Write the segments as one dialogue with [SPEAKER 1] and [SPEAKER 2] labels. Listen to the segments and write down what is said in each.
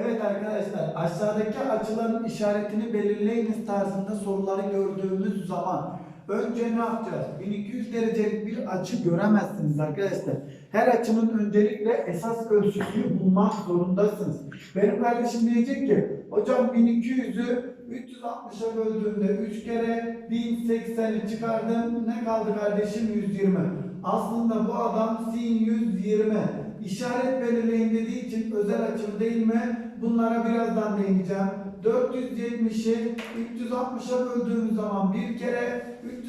[SPEAKER 1] Evet arkadaşlar aşağıdaki açıların işaretini belirleyiniz tarzında soruları gördüğümüz zaman önce ne yapacağız? 1200 derecelik bir açı göremezsiniz arkadaşlar. Her açının öncelikle esas ölçüsünü bulmak zorundasınız. Benim kardeşim diyecek ki hocam 1200'ü 360'a böldüğümde 3 kere 1080'i çıkardım. Ne kaldı kardeşim? 120. Aslında bu adam sin 120. İşaret belirleyin dediği için özel açım değil mi? Bunlara birazdan değineceğim. 470'i 360'a böldüğümüz zaman bir kere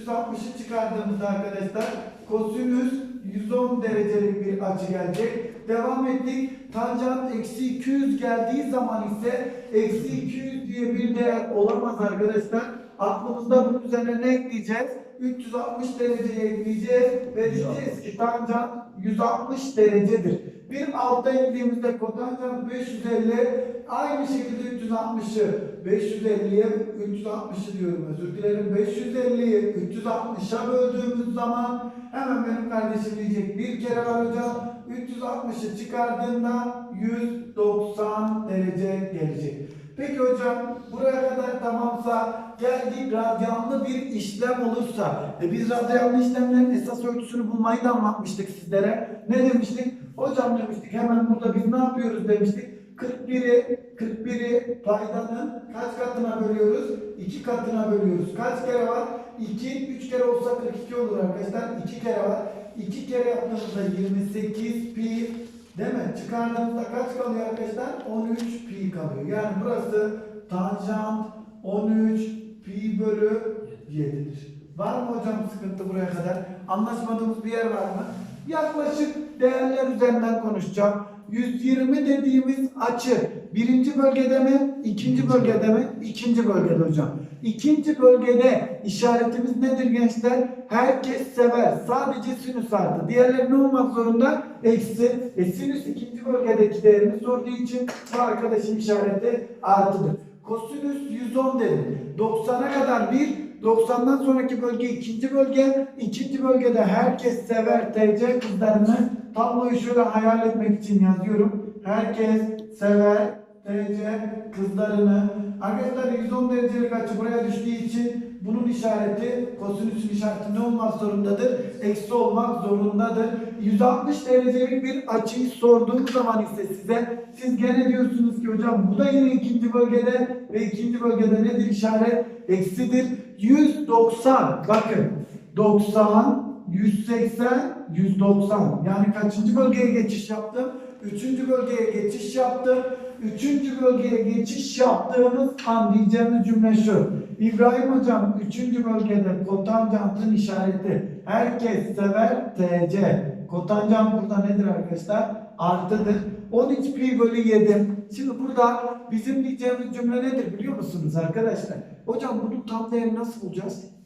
[SPEAKER 1] 360'ı çıkardığımızda arkadaşlar kosinüs 110 derecelik bir açı gelecek. Devam ettik. Tanjant eksi 200 geldiği zaman ise eksi 200 diye bir değer olamaz arkadaşlar. Aklımızda bunun üzerine ne ekleyeceğiz? 360 dereceye ekleyeceğiz ve diyeceğiz ki tanjant 160 derecedir. Bir altta indiğimizde kotanjant 550 aynı şekilde 360'ı 550'ye 360'ı diyorum özür dilerim 550'yi 360'a böldüğümüz zaman hemen benim kardeşim diyecek bir kere var hocam 360'ı çıkardığında 190 derece gelecek. Peki hocam buraya kadar tamamsa geldik radyanlı bir işlem olursa e biz radyanlı işlemlerin esas ölçüsünü bulmayı da anlatmıştık sizlere. Ne demiştik? Hocam demiştik hemen burada biz ne yapıyoruz demiştik. 41'i 41'i paydanın kaç katına bölüyoruz? 2 katına bölüyoruz. Kaç kere var? 2, 3 kere olsa 42 olur arkadaşlar. 2 kere var. 2 kere yaptığımızda 28 pi değil mi? Çıkardığımızda kaç kalıyor arkadaşlar? 13 pi kalıyor. Yani burası tanjant 13 pi bölü 7'dir. Var mı hocam sıkıntı buraya kadar? Anlaşmadığımız bir yer var mı? Yaklaşık değerler üzerinden konuşacağım. 120 dediğimiz açı birinci bölgede mi, ikinci bölgede mi? İkinci bölgede hocam. İkinci bölgede işaretimiz nedir gençler? Herkes sever. Sadece sinüs artı. Diğerleri ne olmak zorunda? Eksi. E sinüs ikinci bölgedeki değerini sorduğu için bu arkadaşın işareti artıdır. Kosinüs 110 dedi. 90'a kadar bir 90'dan sonraki bölge ikinci bölge. ikinci bölgede herkes sever TC kızlarını. Tabloyu şöyle hayal etmek için yazıyorum. Herkes sever TC kızlarını. Arkadaşlar 110 derecelik açı buraya düştüğü için bunun işareti, kosinüsün işareti ne olmak zorundadır? Eksi olmak zorundadır. 160 derecelik bir açıyı sorduğum zaman ise size siz gene diyorsunuz ki hocam bu da yine ikinci bölgede ve ikinci bölgede nedir işaret? Eksidir. 190 bakın 90 180 190 yani kaçıncı bölgeye geçiş yaptım? Üçüncü bölgeye geçiş yaptım. Üçüncü bölgeye geçiş yaptığımız an diyeceğimiz cümle şu. İbrahim hocam üçüncü bölgede kotanjantın işareti. Herkes sever TC. Kotanjant burada nedir arkadaşlar? Artıdır. 13 pi bölü 7. Şimdi burada bizim diyeceğimiz cümle nedir biliyor musunuz arkadaşlar? Hocam bunun tam değerini nasıl bulacağız?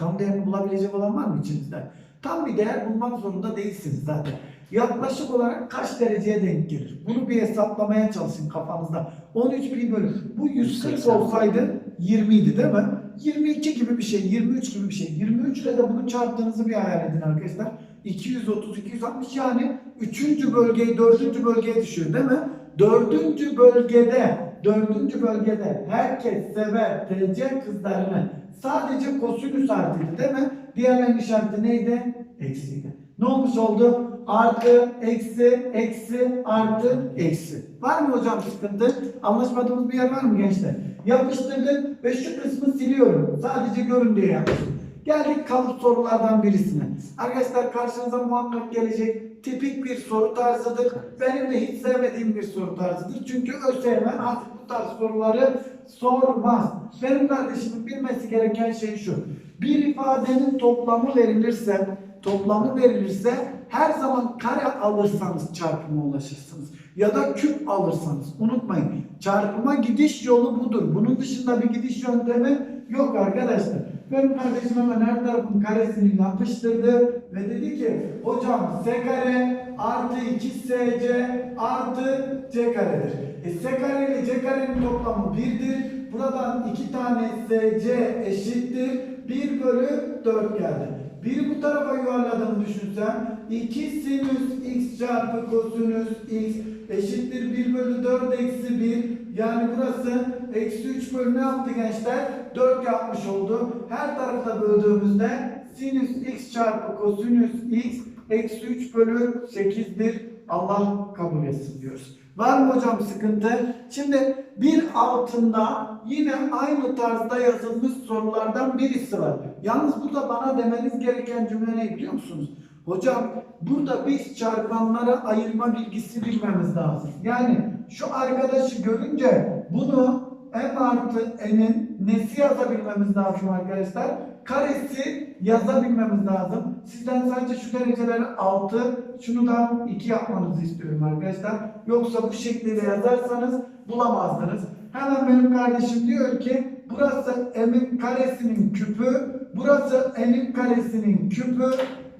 [SPEAKER 1] Tam değerini bulabilecek olan var mı içinizde? Tam bir değer bulmak zorunda değilsiniz zaten. Yaklaşık olarak kaç dereceye denk gelir? Bunu bir hesaplamaya çalışın kafanızda. 13 pi bölü. Bu 140 olsaydı 20 idi değil mi? 22 gibi bir şey, 23 gibi bir şey. 23 ile de bunu çarptığınızı bir hayal edin arkadaşlar. 230, 260 yani 3. bölgeyi 4. bölgeye düşüyor değil mi? 4. bölgede, 4. bölgede herkes sever TC kızlarını sadece kosinüs artıydı değil mi? Diğerlerinin işareti neydi? Eksiydi. Ne olmuş oldu? Artı, eksi, eksi, artı, eksi. Var mı hocam sıkıntı? Anlaşmadığımız bir yer var mı gençler? Yapıştırdık ve şu kısmı siliyorum. Sadece görün diye yaptım. Geldik kalıp sorulardan birisine. Arkadaşlar karşınıza muhakkak gelecek tipik bir soru tarzıdır. Benim de hiç sevmediğim bir soru tarzıdır. Çünkü ÖSYM artık bu tarz soruları sormaz. Benim kardeşimin bilmesi gereken şey şu. Bir ifadenin toplamı verilirse, toplamı verilirse her zaman kare alırsanız çarpıma ulaşırsınız. Ya da küp alırsanız unutmayın. Çarpıma gidiş yolu budur. Bunun dışında bir gidiş yöntemi yok arkadaşlar. Benim kardeşim hemen her tarafın karesini yapıştırdı ve dedi ki hocam s kare artı 2sc artı c karedir. E s kare ile c karenin toplamı 1'dir. Buradan iki tane sc eşittir. 1 bölü 4 geldi. Biri bu tarafa yuvarladığımı düşünsem 2 sinüs x çarpı kosinüs x eşittir 1 bölü 4 eksi 1. Yani burası eksi 3 bölü ne yaptı gençler? 4 yapmış oldu. Her tarafta böldüğümüzde sinüs x çarpı kosinüs x eksi 3 bölü 8'dir. Allah kabul etsin diyoruz. Var mı hocam sıkıntı? Şimdi bir altında yine aynı tarzda yazılmış sorulardan birisi var. Yalnız burada bana demeniz gereken cümle ne biliyor musunuz? Hocam burada biz çarpanlara ayırma bilgisi bilmemiz lazım. Yani şu arkadaşı görünce bunu m artı n'in nesi yazabilmemiz lazım arkadaşlar? Karesi yazabilmemiz lazım. Sizden sadece şu dereceleri 6, şunu da 2 yapmanızı istiyorum arkadaşlar. Yoksa bu şekliyle yazarsanız bulamazdınız. Hemen benim kardeşim diyor ki burası m'in karesinin küpü, burası n'in karesinin küpü,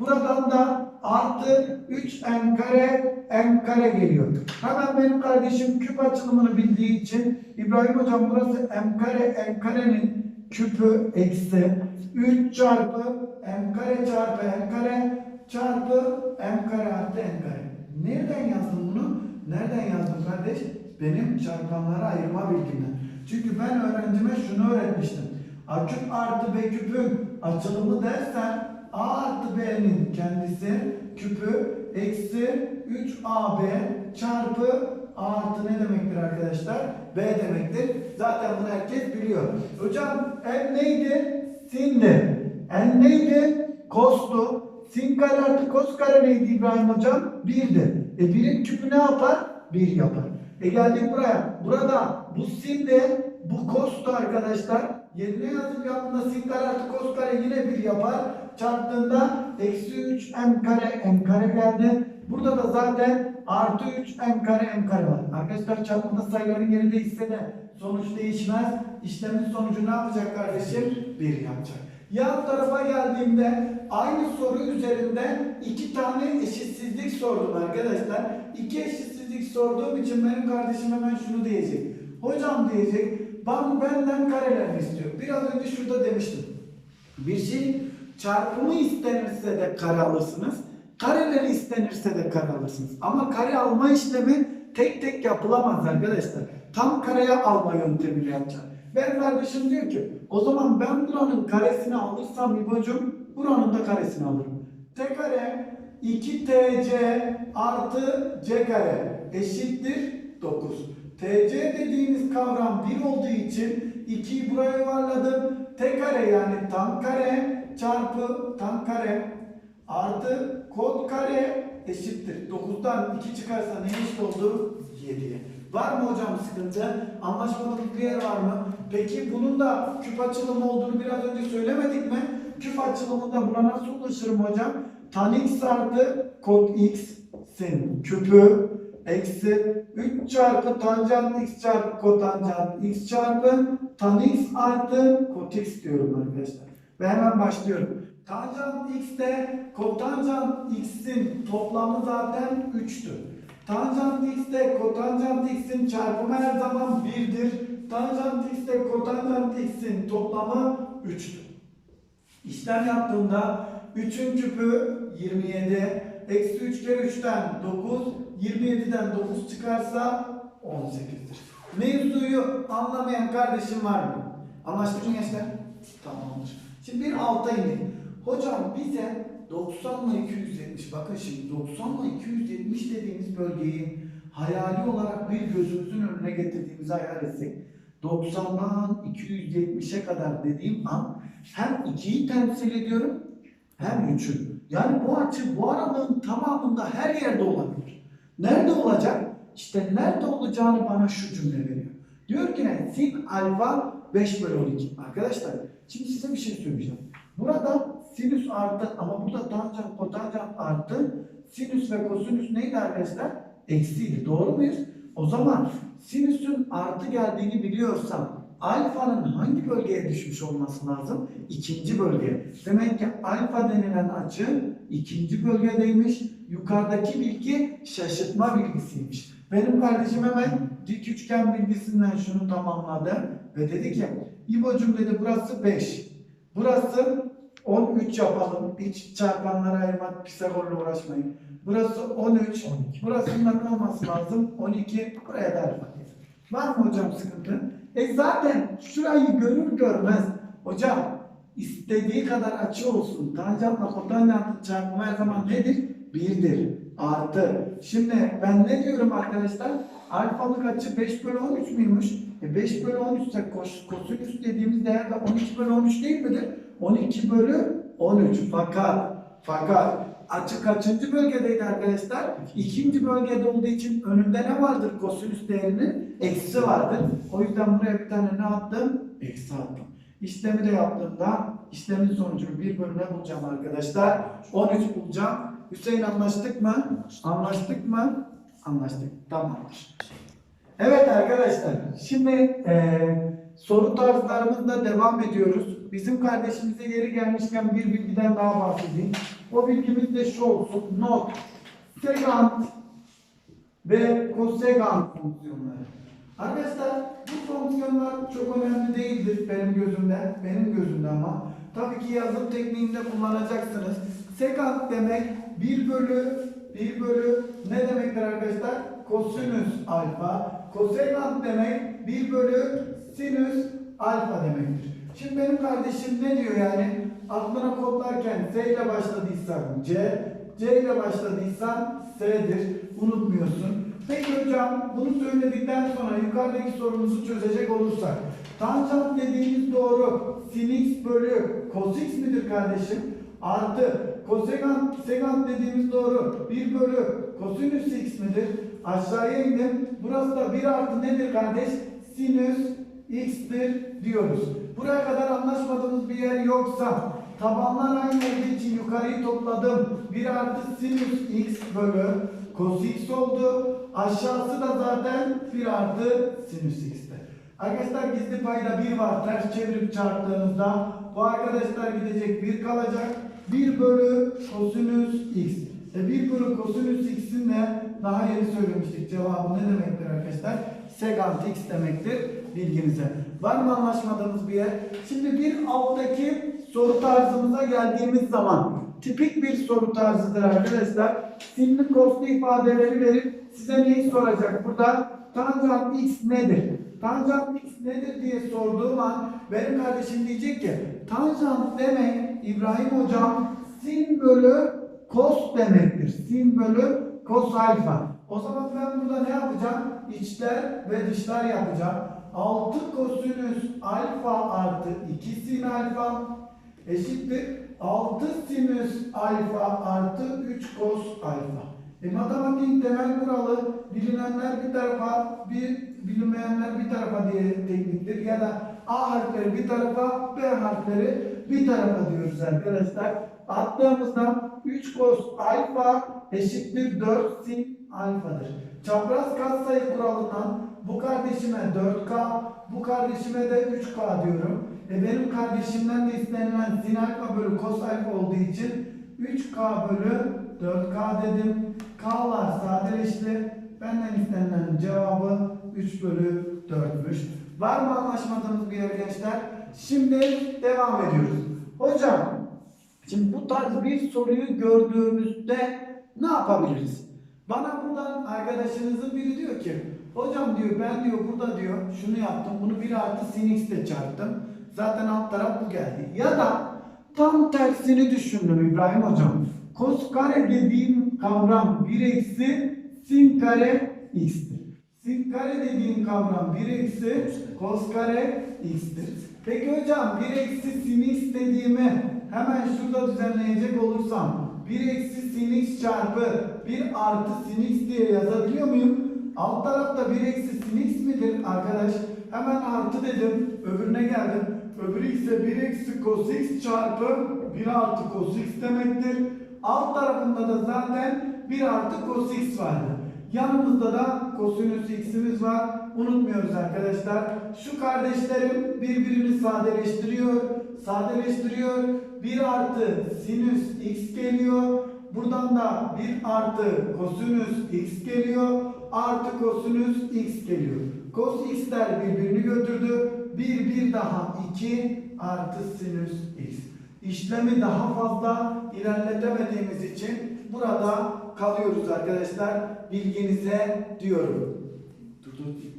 [SPEAKER 1] buradan da artı 3n kare n kare geliyor. Hemen benim kardeşim küp açılımını bildiği için İbrahim hocam burası m kare n karenin küpü eksi 3 çarpı m kare çarpı n kare çarpı m kare artı n kare. Nereden yazdım bunu? Nereden yazdım kardeş? Benim çarpanlara ayırma bilgimden. Çünkü ben öğrencime şunu öğretmiştim. A küp artı b küpün açılımı dersen a artı b'nin kendisi küpü eksi 3ab çarpı a artı ne demektir arkadaşlar? b demektir. Zaten bunu herkes biliyor. Hocam n neydi? Sindi. N neydi? Kostu. Sin kare artı kos kare neydi İbrahim hocam? 1'di. E 1'in küpü ne yapar? 1 yapar. E geldik buraya. Burada bu sin de bu kostu arkadaşlar. Yerine yazıp yaptığında sin kare artı kos kare yine 1 yapar. Çarptığında eksi 3 m kare m kare geldi. Burada da zaten artı 3 m kare m kare var. Arkadaşlar çarpımda sayıların yeri değişse de sonuç değişmez. İşlemin sonucu ne yapacak kardeşim? 1 yapacak. Yan tarafa geldiğimde aynı soru üzerinde iki tane eşitsizlik sordum arkadaşlar. İki eşitsizlik sorduğum için benim kardeşim hemen şunu diyecek. Hocam diyecek, ben benden karelerini istiyor. Biraz önce şurada demiştim. Bir şey çarpımı istenirse de kare alırsınız. Kareleri istenirse de kare alırsınız. Ama kare alma işlemi tek tek yapılamaz arkadaşlar. Tam kareye alma yöntemiyle yapacağım. Ben kardeşim diyor ki o zaman ben buranın karesini alırsam İbo'cum buranın da karesini alırım. T kare 2TC artı C kare eşittir 9. TC dediğimiz kavram 1 olduğu için 2'yi buraya yuvarladım. T kare yani tan kare çarpı tan kare artı kod kare eşittir. 9'dan 2 çıkarsa ne eşit oldu? 7'ye. Var mı hocam sıkıntı? Anlaşmalık bir yer var mı? Peki bunun da küp açılımı olduğunu biraz önce söylemedik mi? Küp açılımında buna nasıl ulaşırım hocam? Tan x artı kod x'in küpü eksi 3 çarpı tanjant x çarpı kotanjant x çarpı tan x artı kot x diyorum arkadaşlar. Ve hemen başlıyorum. Tanjant x de kotanjant x'in toplamı zaten 3'tür. Tanjant x ile kotanjant x'in çarpımı her zaman 1'dir. Tanjant x ile kotanjant x'in toplamı 3'tür. İşlem yaptığımda 3'ün küpü 27, eksi 3 kere 3'ten 9, 27'den 9 çıkarsa 18'dir. Mevzuyu anlamayan kardeşim var mı? Anlaştık mı gençler? Tamamdır. Şimdi bir alta inelim. Hocam bize 90 ile 270 bakın şimdi 90 ile 270 dediğimiz bölgeyi hayali olarak bir gözümüzün önüne getirdiğimizi hayal etsek 90'dan 270'e kadar dediğim an hem 2'yi temsil ediyorum hem 3'ü. Yani bu açı bu aralığın tamamında her yerde olabilir. Nerede olacak? İşte nerede olacağını bana şu cümle veriyor. Diyor ki ne? Sin alfa 5 bölü 12. Arkadaşlar şimdi size bir şey söyleyeceğim. Burada sinüs arttı ama burada tanjant kotanjant arttı. Sinüs ve kosinüs neydi arkadaşlar? Eksiydi. Doğru muyuz? O zaman sinüsün artı geldiğini biliyorsam alfanın hangi bölgeye düşmüş olması lazım? İkinci bölge. Demek ki alfa denilen açı ikinci bölgedeymiş. Yukarıdaki bilgi şaşırtma bilgisiymiş. Benim kardeşim hemen dik üçgen bilgisinden şunu tamamladı ve dedi ki İbo'cum dedi burası 5. Burası 13 yapalım. Hiç çarpanlara ayırmak Pisagor'la uğraşmayın. Burası 13.
[SPEAKER 2] 12.
[SPEAKER 1] Burasında ne olması lazım? 12. Buraya da alfa gelir. Var mı hocam sıkıntı? E zaten şurayı görür görmez. Hocam istediği kadar açı olsun. Tanjantla kotanjantın çarpımı her zaman nedir? Birdir. Artı. Şimdi ben ne diyorum arkadaşlar? Alfalık açı 5 bölü 13 müymüş? E 5 bölü 13 ise kos, kosinüs dediğimiz değer de 12 bölü 13 değil midir? 12 bölü 13. Fakat fakat açı kaçıncı bölgedeydi arkadaşlar? İkinci bölgede olduğu için önünde ne vardır kosinüs değerinin? Eksi vardır. O yüzden buraya bir tane ne attım? Eksi attım. İşlemi de yaptığımda işlemin sonucunu bir bölüme bulacağım arkadaşlar. 13 bulacağım. Hüseyin anlaştık mı? Anlaştık mı? Anlaştık. Tamamdır. Evet arkadaşlar. Şimdi eee, soru tarzlarımızla devam ediyoruz. Bizim kardeşimize geri gelmişken bir bilgiden daha bahsedeyim. O bilgimiz de şu olsun. Not. Sekant ve kosekant fonksiyonları. Arkadaşlar bu fonksiyonlar çok önemli değildir benim gözümde. Benim gözümde ama. Tabii ki yazım tekniğinde kullanacaksınız. Sekant demek 1 bölü 1 bölü ne demektir arkadaşlar? Kosinüs alfa. Kosekant demek 1 bölü sinüs alfa demektir. Şimdi benim kardeşim ne diyor yani? Aklına kodlarken S ile başladıysan C, C ile başladıysan S'dir. Unutmuyorsun. Peki hocam bunu söyledikten sonra yukarıdaki sorumuzu çözecek olursak tanjant dediğimiz doğru sin x bölü cos x midir kardeşim? Artı kosekant, sekant dediğimiz doğru 1 bölü kosinüs x midir? Aşağıya indim. Burası da 1 artı nedir kardeş? Sinüs x'tir diyoruz. Buraya kadar anlaşmadığımız bir yer yoksa tabanlar aynı olduğu için yukarıyı topladım. 1 artı sinüs x bölü cos x oldu. Aşağısı da zaten 1 artı sinüs x'ti. Arkadaşlar gizli payda 1 var. Ters çevirip çarptığımızda bu arkadaşlar gidecek 1 kalacak. 1 bölü kosinüs x. E 1 bölü kosinüs x'in de daha yeni söylemiştik. Cevabı ne demektir arkadaşlar? Segant x demektir bilginize. Var mı anlaşmadığımız bir yer? Şimdi bir alttaki soru tarzımıza geldiğimiz zaman tipik bir soru tarzıdır arkadaşlar. Sinli koslu ifadeleri verip size neyi soracak? Burada tanjant x nedir? Tanjant x nedir diye sorduğum an benim kardeşim diyecek ki tanjant demek İbrahim hocam sin bölü kos demektir. Sin bölü kos alfa. O zaman ben burada ne yapacağım? İçler ve dışlar yapacağım. 6 kosinüs alfa artı 2 sin alfa eşittir 6 sinüs alfa artı 3 kos alfa. E matematiğin temel kuralı bilinenler bir tarafa, bir bilinmeyenler bir tarafa diye tekniktir. Ya da A harfleri bir tarafa, B harfleri bir tarafa diyoruz arkadaşlar. Attığımızda 3 cos alfa eşittir 4 sin alfadır. Çapraz katsayı kuralından bu kardeşime 4K, bu kardeşime de 3K diyorum. E benim kardeşimden de istenilen sin alfa bölü cos alfa olduğu için 3K bölü 4K dedim. K'lar sadeleşti. Benden istenilen cevabı 3 bölü 4'müş. Var mı anlaşmadığımız bir yer gençler? Şimdi devam ediyoruz. Hocam, şimdi bu tarz bir soruyu gördüğümüzde ne yapabiliriz? Bana buradan arkadaşınızın biri diyor ki, hocam diyor ben diyor burada diyor şunu yaptım, bunu 1 artı sin x ile çarptım. Zaten alt taraf bu geldi. Ya da tam tersini düşündüm İbrahim hocam. Kos kare dediğim kavram 1 eksi sin kare x'tir. Sin kare dediğim kavram 1 eksi kos kare x'tir. Peki hocam 1 eksi sin x dediğimi hemen şurada düzenleyecek olursam 1 eksi sin x çarpı 1 artı sin x diye yazabiliyor muyum? Alt tarafta 1 eksi sin x midir arkadaş? Hemen artı dedim. Öbürüne geldim. Öbürü ise 1 eksi cos x çarpı 1 artı cos x demektir. Alt tarafında da zaten 1 artı cos x vardı. Yanımızda da kosinüs x'imiz var. Unutmuyoruz arkadaşlar. Şu kardeşlerim birbirini sadeleştiriyor. Sadeleştiriyor. 1 artı sinüs x geliyor. Buradan da 1 artı kosinüs x geliyor. Artı kosinüs x geliyor. Cos x'ler birbirini götürdü. 1 1 daha 2 artı sinüs x. İşlemi daha fazla ilerletemediğimiz için burada kalıyoruz arkadaşlar. Bilginize diyorum. Dur dur.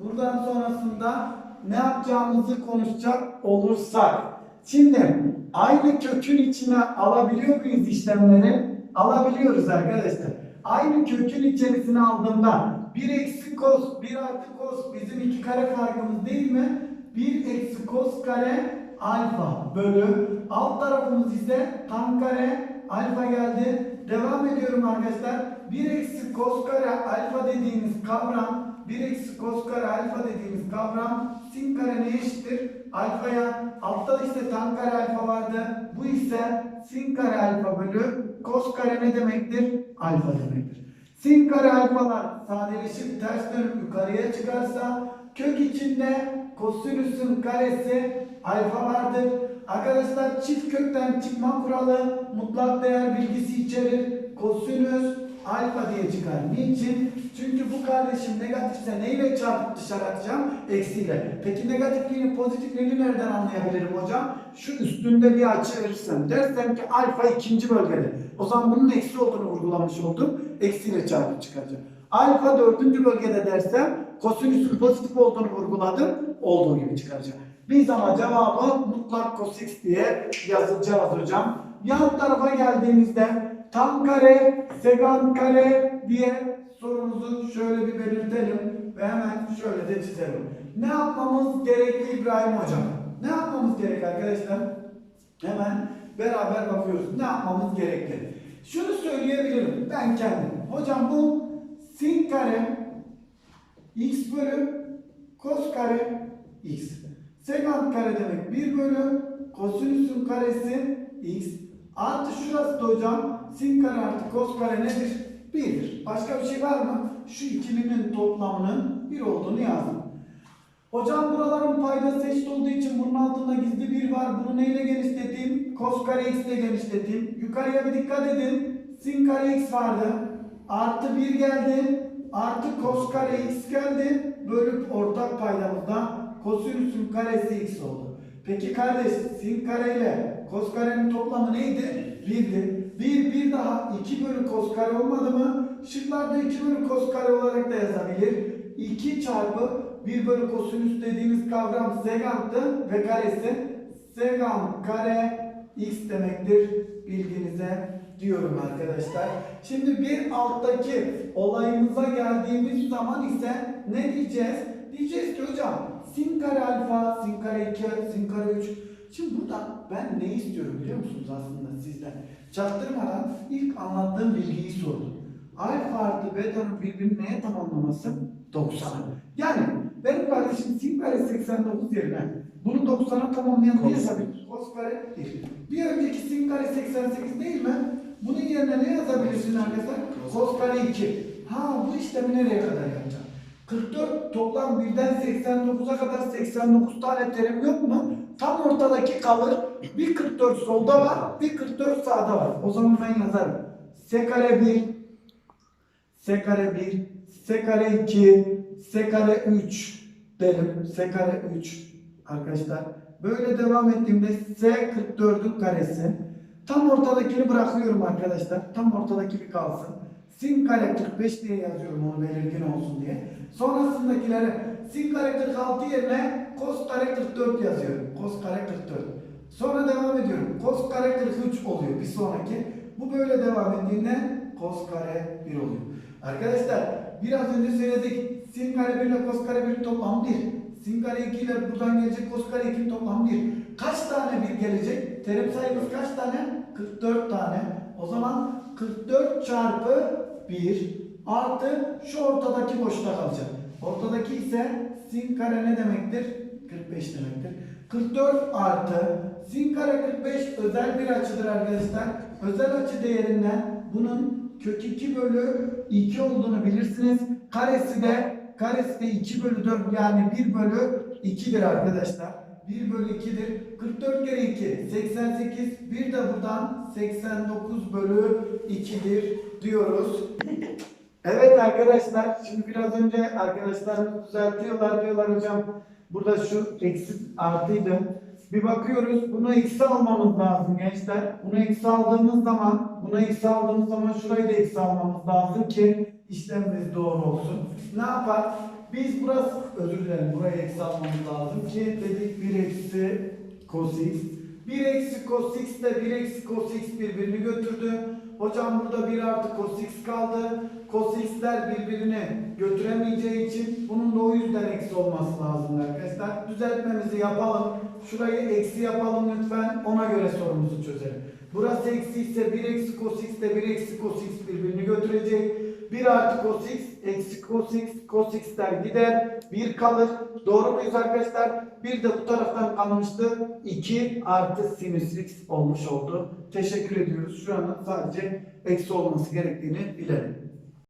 [SPEAKER 1] Buradan sonrasında ne yapacağımızı konuşacak olursak. Şimdi aynı kökün içine alabiliyor muyuz işlemleri? Alabiliyoruz arkadaşlar. Aynı kökün içerisine aldığımda 1 eksi kos 1 artı kos bizim iki kare farkımız değil mi? 1 eksi kos kare alfa bölü alt tarafımız ise tan kare alfa geldi. Devam ediyorum arkadaşlar. 1 eksi kos kare alfa dediğimiz kavram 1 eksi kos kare alfa dediğimiz kavram sin kare ne eşittir? Alfaya altta işte tan kare alfa vardı. Bu ise sin kare alfa bölü kos kare ne demektir? Alfa demektir. Sin kare alfalar sadeleşip ters dönüp yukarıya çıkarsa kök içinde kosinüsün karesi alfa vardır. Arkadaşlar çift kökten çıkma kuralı mutlak değer bilgisi içerir. Kosinüs alfa diye çıkar. Niçin? Çünkü bu kardeşim negatifse neyle çarpıp dışarı atacağım? Eksiyle. Peki negatifliğini pozitifliğini nereden anlayabilirim hocam? Şu üstünde bir açı verirsem. Dersem ki alfa ikinci bölgede. O zaman bunun eksi olduğunu vurgulamış oldum. Eksiyle çarpıp çıkaracağım. Alfa dördüncü bölgede dersem kosinüsün pozitif olduğunu vurguladım. Olduğu gibi çıkaracağım. Biz ama cevabı mutlak cos diye yazacağız hocam. Yan tarafa geldiğimizde tam kare, sekant kare diye sorumuzu şöyle bir belirtelim ve hemen şöyle de çizelim. Ne yapmamız gerekli İbrahim hocam? Ne yapmamız gerek arkadaşlar? Hemen beraber bakıyoruz. Ne yapmamız gerekli? Şunu söyleyebilirim ben kendim. Hocam bu sin kare x bölü kos kare x. Sekant kare demek 1 bölü kosinüsün karesi x. Artı şurası da hocam sin kare artı kos kare nedir? 1'dir. Başka bir şey var mı? Şu ikilinin toplamının 1 olduğunu yazdım. Hocam buraların paydası eşit olduğu için bunun altında gizli bir var. Bunu neyle genişleteyim? Kos kare x ile genişleteyim. Yukarıya bir dikkat edin. Sin kare x vardı. Artı 1 geldi. Artı kos kare x geldi. Bölüp ortak paydamızda kosinüsün karesi x oldu. Peki kardeş sin kare ile kos karenin toplamı neydi? 1'di. 1 bir daha 2 bölü kos kare olmadı mı? Şıklarda 2 bölü kos kare olarak da yazabilir. 2 çarpı 1 bölü kosinüs dediğimiz kavram seganttı ve karesi segant kare x demektir bilginize diyorum arkadaşlar. Şimdi bir alttaki olayımıza geldiğimiz zaman ise ne diyeceğiz? Diyeceğiz ki hocam sin kare alfa, sin kare 2, sin kare 3. Şimdi burada ben ne istiyorum biliyor musunuz aslında sizden? Çaktırmadan ilk anlattığım bilgiyi sordum. Alfa artı beta'nın birbirini neye tamamlaması? 90. Yani benim kardeşim sin kare 89 yerine bunu 90'a tamamlayan ne yazabilir? Kare 1. Bir önceki sin kare 88 değil mi? Bunun yerine ne yazabilirsin arkadaşlar? Kare 2. Ha bu işlemi nereye kadar yapacağım? 44 toplam 1'den 89'a kadar 89 tane terim yok mu? Tam ortadaki kalır. Bir 44 solda var, bir 44 sağda var. O zaman ben yazarım. S kare 1, S kare 1, S kare 2, S kare 3 derim. S kare 3 arkadaşlar. Böyle devam ettiğimde S 44'ün karesi. Tam ortadakini bırakıyorum arkadaşlar. Tam ortadaki bir kalsın. Sin kare 45 diye yazıyorum onu belirgin olsun diye. Sonrasındakileri sin kare 46 yerine kos kare 44 yazıyorum. Kos kare 44. Sonra devam ediyorum. Kos kare 43 oluyor bir sonraki. Bu böyle devam ettiğinde kos kare 1 oluyor. Arkadaşlar biraz önce söyledik. Sin kare 1 ile kos kare 1'in toplamı 1. Sin kare 2 ile buradan gelecek kos kare 2'nin toplamı 1. Kaç tane 1 gelecek? Terim sayımız kaç tane? 44 tane. O zaman 44 çarpı 1 artı şu ortadaki boşta kalacak. Ortadaki ise sin kare ne demektir? 45 demektir. 44 artı sin kare 45 özel bir açıdır arkadaşlar. Özel açı değerinden bunun kök 2 bölü 2 olduğunu bilirsiniz. Karesi de karesi de 2 bölü 4 yani 1 bölü 2'dir arkadaşlar. 1 bölü 2'dir. 44 kere 2 88. Bir de buradan 89 bölü 2'dir diyoruz. Evet arkadaşlar şimdi biraz önce arkadaşlarımız düzeltiyorlar diyorlar hocam burada şu eksi artıydı. Bir bakıyoruz buna eksi almamız lazım gençler. Buna eksi aldığımız zaman buna eksi aldığımız zaman şurayı da eksi almamız lazım ki işlemimiz doğru olsun. Ne yapar? Biz burası özür dilerim buraya eksi almamız lazım ki dedik 1 eksi cos x. 1 eksi cos x ile 1 eksi cos x birbirini götürdü. Hocam burada 1 artı cos x kaldı. Cos x'ler birbirini götüremeyeceği için bunun da o yüzden eksi olması lazım arkadaşlar. Düzeltmemizi yapalım. Şurayı eksi yapalım lütfen. Ona göre sorumuzu çözelim. Burası eksi ise 1 eksi cos x ile 1 eksi cos x birbirini götürecek. 1 artı cos x eksi cos x cos x'ler gider. 1 kalır. Doğru muyuz arkadaşlar? Bir de bu taraftan kalmıştı. 2 artı sinüs x olmuş oldu. Teşekkür ediyoruz. Şu an sadece eksi olması gerektiğini bilelim.